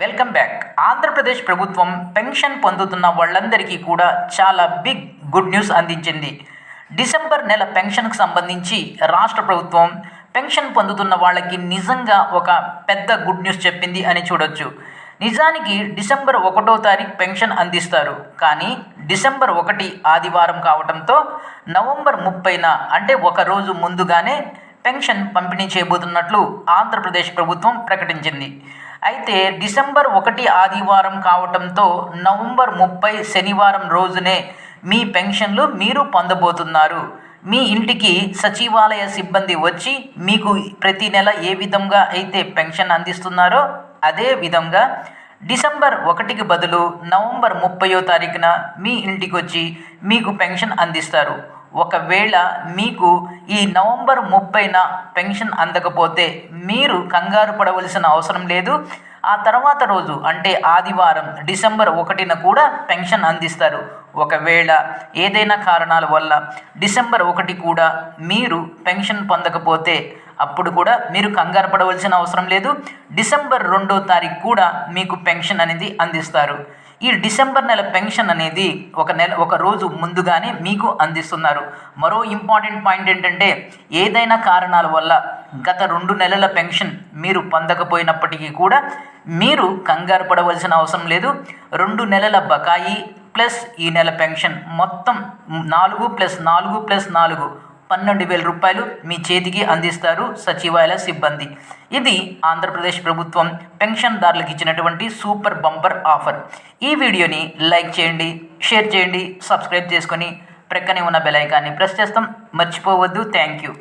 Welcome back Andhra Pradesh ప్రభుత్వం pension పొందుతున్న వాళ్ళందరికీ కూడా చాలా బిగ్ గుడ్ న్యూస్ అందించింది. డిసెంబర్ నెల పెన్షన్కు సంబంధించి రాష్ట్ర ప్రభుత్వం పెన్షన్ పొందుతున్న వాళ్ళకి నిజంగా ఒక పెద్ద గుడ్ న్యూస్ చెప్పింది అని చూడొచ్చు. నిజానికి డిసెంబర్ ఒకటో తారీఖు పెన్షన్ అందిస్తారు. కానీ డిసెంబర్ ఒకటి ఆదివారం కావడంతో నవంబర్ ముప్పైన అంటే ఒక రోజు ముందుగానే పెన్షన్ పంపిణీ చేయబోతున్నట్లు ఆంధ్రప్రదేశ్ ప్రభుత్వం ప్రకటించింది. అయితే డిసెంబర్ ఒకటి ఆదివారం కావటంతో నవంబర్ ముప్పై శనివారం రోజునే మీ పెన్షన్లు మీరు పొందబోతున్నారు. మీ ఇంటికి సచివాలయ సిబ్బంది వచ్చి మీకు ప్రతి నెల ఏ విధంగా అయితే పెన్షన్ అందిస్తున్నారో అదే విధంగా డిసెంబర్ ఒకటికి బదులు నవంబర్ ముప్పయో తారీఖున మీ ఇంటికి వచ్చి మీకు పెన్షన్ అందిస్తారు. ఒకవేళ మీకు ఈ నవంబర్ ముప్పైన పెన్షన్ అందకపోతే మీరు కంగారు పడవలసిన అవసరం లేదు. ఆ తర్వాత రోజు అంటే ఆదివారం డిసెంబర్ ఒకటిన కూడా పెన్షన్ అందిస్తారు. ఒకవేళ ఏదైనా కారణాల వల్ల డిసెంబర్ ఒకటి కూడా మీరు పెన్షన్ పొందకపోతే అప్పుడు కూడా మీరు కంగారు పడవలసిన అవసరం లేదు. డిసెంబర్ రెండో తారీఖు కూడా మీకు పెన్షన్ అనేది అందిస్తారు. ఈ డిసెంబర్ నెల పెన్షన్ అనేది ఒక నెల ఒక రోజు ముందుగానే మీకు అందిస్తున్నారు. మరో ఇంపార్టెంట్ పాయింట్ ఏంటంటే ఏదైనా కారణాల వల్ల గత రెండు నెలల పెన్షన్ మీరు పొందకపోయినప్పటికీ కూడా మీరు కంగారు పడవలసిన అవసరం లేదు. రెండు నెలల బకాయి ప్లస్ ఈ నెల పెన్షన్ మొత్తం నాలుగు ప్లస్ నాలుగు ప్లస్ నాలుగు పన్నెండు వేల రూపాయలు మీ చేతికి అందిస్తారు సచివాలయ సిబ్బంది. ఇది ఆంధ్రప్రదేశ్ ప్రభుత్వం పెన్షన్దారులకు ఇచ్చినటువంటి సూపర్ బంపర్ ఆఫర్. ఈ వీడియోని లైక్ చేయండి షేర్ చేయండి సబ్స్క్రైబ్ చేసుకొని ప్రక్కనే ఉన్న బెల్ ఐకాన్ని ప్రెస్ చేస్తాం. మర్చిపోవద్దు. Thank you.